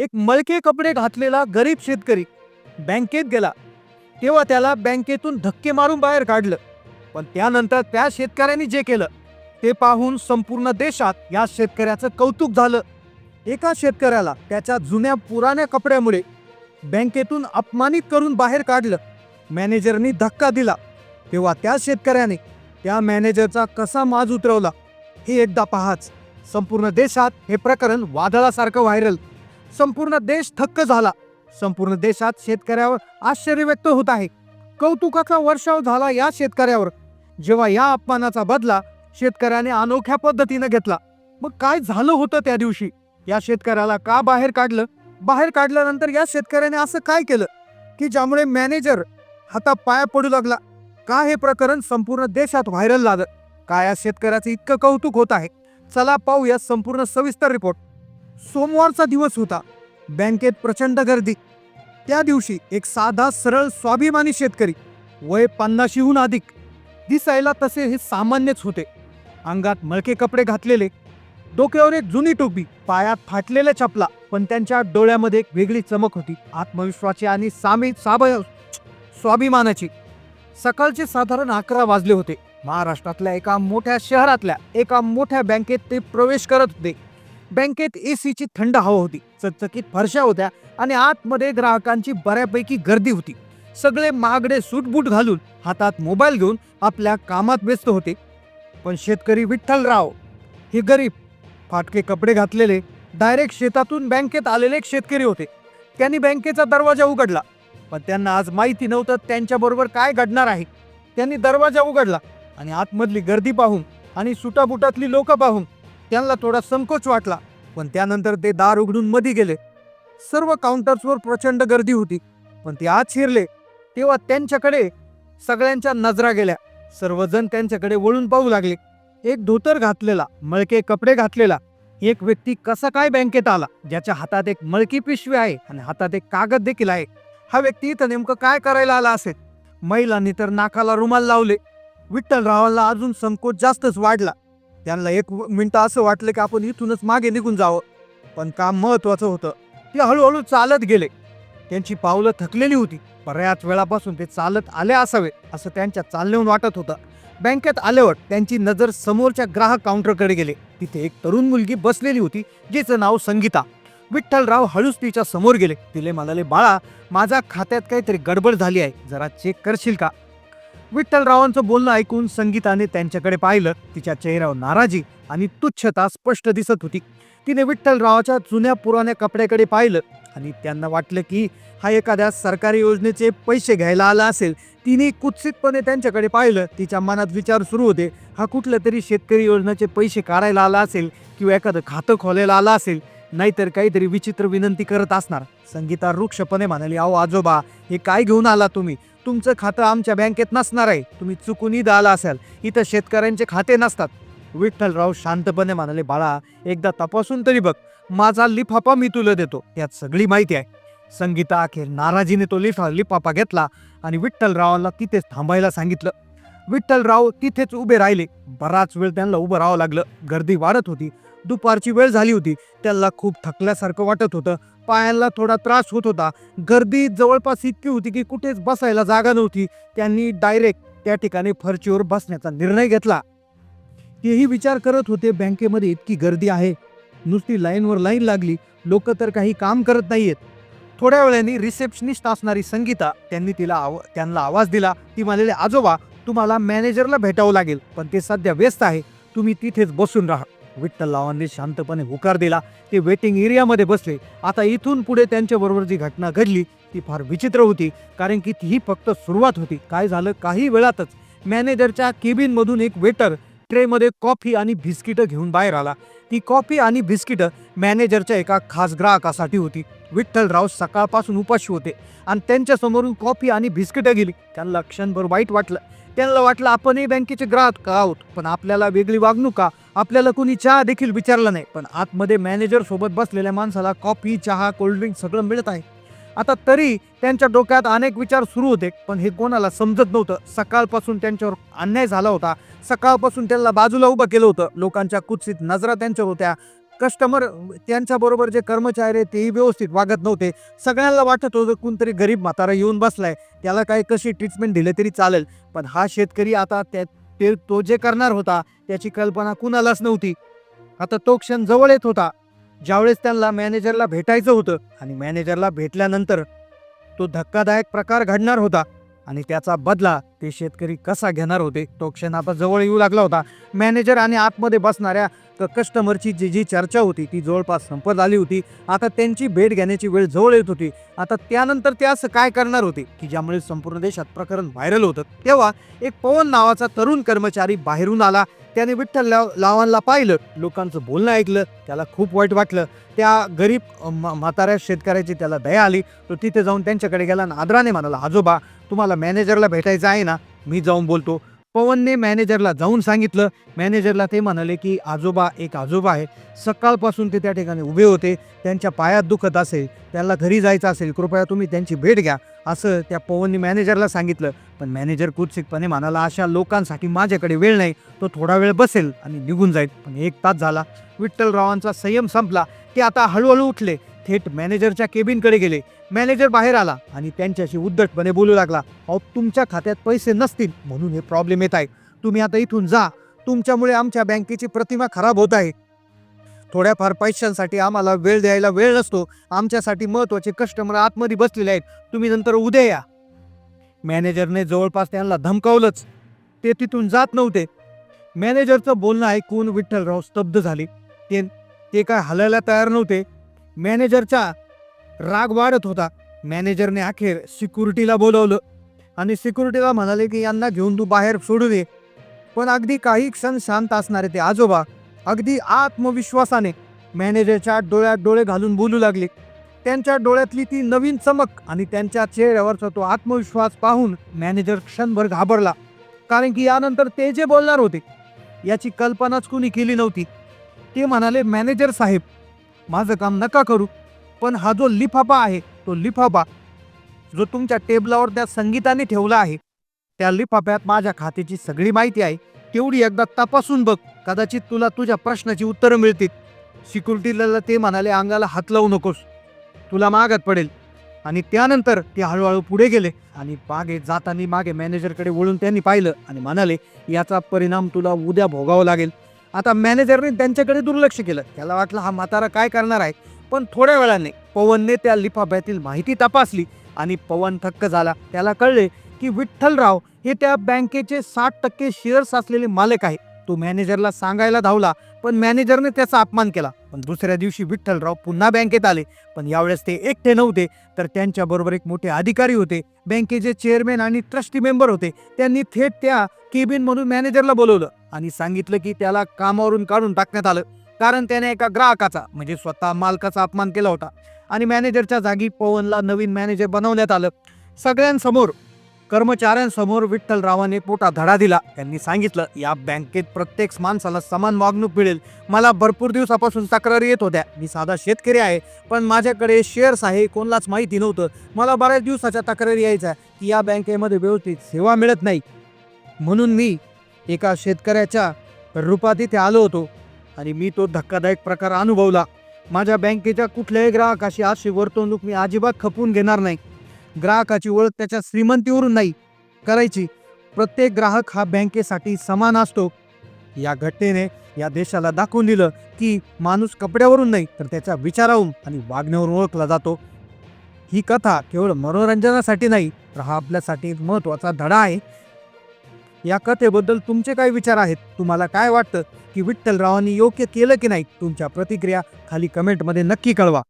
एक मळके कपडे घातलेला गरीब शेतकरी बँकेत गेला. तेव्हा त्याला बँकेतून धक्के मारून बाहेर काढलं. पण त्यानंतर त्या शेतकऱ्यांनी जे केलं ते पाहून संपूर्ण देशात या शेतकऱ्याचं कौतुक झालं. एका शेतकऱ्याला त्याच्या जुन्या पुराण्या कपड्यामुळे बँकेतून अपमानित करून बाहेर काढलं. मॅनेजरनी धक्का दिला. तेव्हा त्या शेतकऱ्याने त्या मॅनेजरचा कसा माज उतरवला हे एकदा पहाच. संपूर्ण देशात हे प्रकरण वादळासारखं व्हायरल. संपूर्ण देश थक्क झाला. संपूर्ण देशात शेतकऱ्यावर आश्चर्य व्यक्त होत आहे. कौतुकाचा वर्षाव झाला या शेतकऱ्यावर. जेव्हा या अपमानाचा बदला शेतकऱ्याने अनोख्या पद्धतीनं घेतला मग काय झालं होतं त्या दिवशी? या शेतकऱ्याला का बाहेर काढलं? बाहेर काढल्यानंतर या शेतकऱ्याने असं काय केलं? की ज्यामुळे मॅनेजर हाता पाया पडू लागला. का हे प्रकरण संपूर्ण देशात व्हायरल झालं? का या शेतकऱ्याचं इतकं कौतुक होत आहे? चला पाहूया संपूर्ण सविस्तर रिपोर्ट. सोमवारचा दिवस होता. बँकेत प्रचंड गर्दी. त्या दिवशी एक साधा सरळ स्वाभिमानी शेतकरी वय पन्नाशीहून अधिक दिसायला तसे हे सामान्यच होते. अंगात मळके कपडे घातलेले डोक्यावर एक जुनी टोपी पायात फाटलेल्या चपला पण त्यांच्या डोळ्यामध्ये एक वेगळी चमक होती. आत्मविश्वाची आणि सामी साब स्वाभिमानाची. सकाळचे साधारण अकरा वाजले होते. महाराष्ट्रातल्या एका मोठ्या शहरातल्या एका मोठ्या बँकेत ते प्रवेश करत होते. बँकेत एसीची थंड हवा होती. चकचकीत फरशा होत्या आणि आतमध्ये ग्राहकांची बऱ्यापैकी गर्दी होती. सगळे महागडे सूटबूट घालून हातात मोबाईल घेऊन आपल्या कामात व्यस्त होते. पण शेतकरी विठ्ठलराव हे गरीब फाटके कपडे घातलेले डायरेक्ट शेतातून बँकेत आलेले एक शेतकरी होते. त्यांनी बँकेचा दरवाजा उघडला. पण त्यांना आज माहिती नव्हतं त्यांच्याबरोबर काय घडणार आहे. त्यांनी दरवाजा उघडला आणि आतमधली गर्दी पाहून आणि सुटाबुटातली लोकं पाहून त्यांना थोडा संकोच वाटला पण त्यानंतर ते दार उघडून मध्ये गेले. सर्व काउंटर्सवर प्रचंड गर्दी होती पण ते आत शिरले. तेव्हा त्यांच्याकडे सगळ्यांच्या नजरा गेल्या. सर्वजण त्यांच्याकडे वळून पाहू लागले. एक धोतर घातलेला मळके कपडे घातलेला. एक व्यक्ती कसा काय बँकेत आला ज्याच्या हातात एक मळकी पिशवी आहे आणि हातात एक कागद देखील आहे. हा व्यक्ती इथं नेमकं काय करायला आला असेल? महिलांनी तर नाकाला रुमाल लावले. विठ्ठलरावांना अजून संकोच जास्तच वाढला. त्यांना एक मिनटं असं वाटलं की आपण इथूनच मागे निघून जावं. पण काम महत्वाचं होतं. ते हळूहळू चालत गेले. त्यांची पावलं थकलेली होती. बऱ्याच वेळापासून ते चालत आले असावे असं त्यांच्या चालण्याहून वाटत होतं. बँकेत आल्यावर त्यांची नजर समोरच्या ग्राहक काउंटरकडे गेले. तिथे एक तरुण मुलगी बसलेली होती जिचं नाव संगीता. विठ्ठलराव हळूच तिच्या समोर गेले. तिले म्हणाले बाळा माझ्या खात्यात काहीतरी गडबड झाली आहे. जरा चेक करशील का? विठ्ठलरावांचं बोलणं ऐकून संगीताने त्यांच्याकडे पाहिलं. तिच्या चेहऱ्यावर नाराजी आणि तुच्छता स्पष्ट दिसत होती. तिने विठ्ठलरावाच्या जुन्या पुराण्या कपड्याकडे पाहिलं आणि त्यांना वाटलं की हा एखाद्या सरकारी योजनेचे पैसे घ्यायला आला असेल. तिने कुत्सितपणे त्यांच्याकडे पाहिलं. तिच्या मनात विचार सुरू होते. हा कुठल्या तरी शेतकरी योजनेचे पैसे काढायला आला असेल किंवा एखादं खातं खोलायला आला असेल. नाहीतर काहीतरी विचित्र विनंती करत असणार. संगीता वृक्षपणे म्हणाली अहो आजोबा हे काय घेऊन आला तुम्ही? तुमचं खातं आमच्या बँकेत नसणार आहे. तुम्ही चुकून इथं आला असाल. इथं शेतकऱ्यांचे खाते नसतात. विठ्ठलराव शांतपणे म्हणाले बाळा एकदा तपासून तरी बघ. माझा लिफाफा मी तुला देतो. यात सगळी माहिती आहे. संगीता अखेर नाराजीने तो लिफा लिफाफा घेतला आणि विठ्ठलरावांना तिथेच थांबायला सांगितलं. विठ्ठलराव तिथेच उभे राहिले. बराच वेळ त्यांना उभं राहावं लागलं. गर्दी वाढत होती. दुपारची वेळ झाली होती. त्याला खूप थकल्यासारखं वाटत होतं. पायांना थोडा त्रास होत होता. गर्दी जवळपास इतकी होती की कुठेच बसायला जागा नव्हती. त्यांनी डायरेक्ट त्या ठिकाणी फरचीवर बसण्याचा निर्णय घेतला. तेही विचार करत होते बँकेमध्ये इतकी गर्दी आहे. नुसती लाईनवर लाईन लागली. लोक तर काही काम करत नाहीयेत. थोड्या वेळाने रिसेप्शनिस्ट असणारी संगीता त्यांनी तिला आव त्यांना आवाज दिला. ती म्हणाले आजोबा तुम्हाला मॅनेजरला भेटावं लागेल पण ते सध्या व्यस्त आहे. तुम्ही तिथेच बसून राहा. विठ्ठलरावांनी शांतपणे होकार दिला. ते वेटिंग एरियामध्ये बसले. आता इथून पुढे त्यांच्याबरोबर जी घटना घडली ती फार विचित्र होती. कारण की ही फक्त सुरुवात होती. काय झालं? काही वेळातच. मॅनेजरच्या केबिनमधून एक वेटर ट्रेमध्ये कॉफी आणि बिस्किटं घेऊन बाहेर आला. ती कॉफी आणि बिस्किटं मॅनेजरच्या एका खास ग्राहकासाठी होती. विठ्ठलराव सकाळपासून उपाशी होते आणि त्यांच्यासमोरून कॉफी आणि बिस्किटं गेली. त्यांना क्षणभर वाईट वाटलं. त्यांना वाटलं आपणही बँकेचे ग्राहक आहोत पण आपल्याला वेगळी वागणूक का? आपल्याला कोणी चहा देखील विचारला नाही. पण आतमध्ये मॅनेजर सोबत बसलेल्या माणसाला कॉफी चहा कोल्ड्रिंक सगळं मिळत आहे. आता तरी त्यांच्या डोक्यात अनेक विचार सुरू होते पण हे कोणाला समजत नव्हतं. सकाळपासून त्यांच्यावर अन्याय झाला होता. सकाळपासून त्यांना बाजूला उभं केलं होतं. लोकांच्या कुत्सित नजरा त्यांच्यावर होत्या. कस्टमर त्यांच्याबरोबर जे कर्मचारी आहे तेही व्यवस्थित वागत नव्हते. सगळ्यांना वाटत होतं कोणतरी गरीब म्हातारा येऊन बसलाय. त्याला काही कशी ट्रीटमेंट दिली तरी चालेल. पण हा शेतकरी आता त्या ते तो जे करणार होता त्याची कल्पना कुणालाच नव्हती. आता तो क्षण जवळ येत होता. ज्यावेळेस त्यांना मॅनेजरला भेटायचं होतं आणि मॅनेजरला भेटल्यानंतर तो धक्कादायक प्रकार घडणार होता आणि त्याचा बदला ते शेतकरी कसा घेणार होते तो क्षण आता जवळ येऊ लागला होता. मॅनेजर आणि आतमध्ये बसणाऱ्या क- कस्टमरची जी जी चर्चा होती ती जवळपास संपत आली होती. आता त्यांची भेट घेण्याची वेळ जवळ येत होती. आता त्यानंतर ते असं काय करणार होते की ज्यामुळे संपूर्ण देशात प्रकरण व्हायरल होतं. तेव्हा एक पवन नावाचा तरुण कर्मचारी बाहेरून आला त्याने विठ्ठल लाव लावांना पाहिलं लोकांचं बोलणं ऐकलं त्याला खूप वाईट वाटलं. त्या गरीब म- म्हाताऱ्या शेतकऱ्याची त्याला दया आली. तो तिथे जाऊन त्यांच्याकडे गेला आणि आदराने म्हणाला आजोबा तुम्हाला मॅनेजरला भेटायचं आहे ना? मी जाऊन बोलतो. पवनने मॅनेजरला जाऊन सांगितलं. मॅनेजरला ते म्हणाले की आजोबा एक आजोबा आहे. सकाळपासून ते त्या ठिकाणी उभे होते. त्यांच्या पायात दुखत असेल. त्यांना घरी जायचं असेल. कृपया तुम्ही त्यांची भेट घ्या. असं त्या पवनने मॅनेजरला सांगितलं. पण मॅनेजर कुत्सिकपणे म्हणाला अशा लोकांसाठी माझ्याकडे वेळ नाही. तो थोडा वेळ बसेल आणि निघून जाईल. पण एक तास झाला. विठ्ठलरावांचा संयम संपला. ते आता हळूहळू उठले. थेट मॅनेजरच्या केबिनकडे गेले. मॅनेजर बाहेर आला आणि त्यांच्याशी उद्धटपणे बोलू लागला. अहो तुमच्या खात्यात पैसे नसतील म्हणून हे प्रॉब्लेम येत आहे. तुम्ही आता इथून जा. तुमच्यामुळे आमच्या बँकेची प्रतिमा खराब होत आहे. थोड्याफार पैशांसाठी आम्हाला वेळ द्यायला वेळ नसतो आमच्यासाठी महत्त्वाचे कस्टमर आतमध्ये बसलेले आहेत. तुम्ही नंतर उद्या या. मॅनेजरने जवळपास त्यांना धमकावलंच. ते तिथून जात नव्हते. मॅनेजरचं बोलणं ऐकून विठ्ठलराव स्तब्ध झाले. ते ते काय हलायला तयार नव्हते. मॅनेजरचा राग वाढत होता. मॅनेजरने अखेर सिक्युरिटीला बोलवलं. आणि सिक्युरिटीला म्हणाले की यांना घेऊन तू बाहेर सोडू दे पण अगदी काही क्षण शांत असणारे ते आजोबा अगदी आत्मविश्वासाने मॅनेजरच्या डोळ्यात डोळे घालून बोलू लागले. त्यांच्या डोळ्यातली ती नवीन चमक आणि त्यांच्या चेहऱ्यावरचा तो आत्मविश्वास पाहून मॅनेजर क्षणभर घाबरला. कारण की यानंतर ते जे बोलणार होते याची कल्पनाच कुणी केली नव्हती. ते म्हणाले मॅनेजर साहेब माझं काम नका करू पण हा जो लिफाफा आहे तो लिफाफा जो तुमच्या टेबलावर त्या संगीताने ठेवला आहे त्या लिफाफ्यात माझ्या खात्याची सगळी माहिती आहे. तेवढी एकदा तपासून बघ. कदाचित तुला तुझ्या प्रश्नाची उत्तरं मिळतील. सिक्युरिटीला ते म्हणाले अंगाला हात लावू नकोस. तुला मागत पडेल. आणि त्यानंतर ते हळूहळू पुढे गेले आणि मागे जाताना मागे मॅनेजरकडे वळून त्यांनी पाहिलं आणि म्हणाले याचा परिणाम तुला उद्या भोगावा लागेल. आता मॅनेजरने त्यांच्याकडे दुर्लक्ष केलं. त्याला वाटलं हा म्हातारा काय करणार आहे? पण थोड्या वेळाने पवनने त्या लिफाफ्यातील माहिती तपासली आणि पवन थक्क झाला. त्याला कळले की विठ्ठलराव हे त्या बँकेचे साठ टक्के शेअर्स असलेले मालक आहे तो मॅनेजरला सांगायला धावला पण मॅनेजरने त्याचा अपमान केला. पण दुसऱ्या दिवशी विठ्ठलराव पुन्हा बँकेत आले. पण यावेळेस ते एकटे नव्हते तर त्यांच्याबरोबर एक मोठे अधिकारी होते. बँकेचे चेअरमॅन आणि ट्रस्टी मेंबर होते. त्यांनी थेट त्या केबिनमधून मॅनेजरला बोलवलं आणि सांगितलं की त्याला कामावरून काढून टाकण्यात आलं. कारण त्याने एका ग्राहकाचा म्हणजे स्वतः मालकाचा अपमान केला होता. आणि मॅनेजरच्या जागी पवनला नवीन मॅनेजर बनवण्यात आलं. सगळ्यांसमोर कर्मचाऱ्यांसमोर विठ्ठलरावाने पोटा धडा दिला. त्यांनी सांगितलं या बँकेत प्रत्येक माणसाला समान वागणूक मिळेल. मला भरपूर दिवसापासून तक्रारी येत होत्या. मी साधा शेतकरी आहे पण माझ्याकडे शेअर्स आहे कोणालाच माहिती नव्हतं. मला बऱ्याच दिवसाच्या तक्रारी यायच्या. की या बँकेमध्ये व्यवस्थित सेवा मिळत नाही. म्हणून मी एका शेतकऱ्याच्या रूपात इथे आलो होतो आणि मी तो धक्कादायक प्रकार अनुभवला. माझ्या बँकेच्या कुठल्याही ग्राहकाशी अशी वर्तवणूक मी अजिबात खपवून घेणार नाही. ग्राहकाची ओळख त्याच्या श्रीमंतीवरून नाही करायची. प्रत्येक ग्राहक हा बँकेसाठी समान असतो. या घटनेने या देशाला दाखवून दिलं की माणूस कपड्यावरून नाही तर त्याच्या विचारावरून आणि वागण्यावरून ओळखला जातो. ही कथा केवळ मनोरंजनासाठी नाही तर हा आपल्यासाठी महत्त्वाचा धडा आहे. या कथेबद्दल तुमचे काय विचार आहेत? तुम्हाला काय वाटतं की विठ्ठलरावांनी योग्य केलं की नाही? तुमच्या प्रतिक्रिया खाली कमेंटमध्ये नक्की कळवा.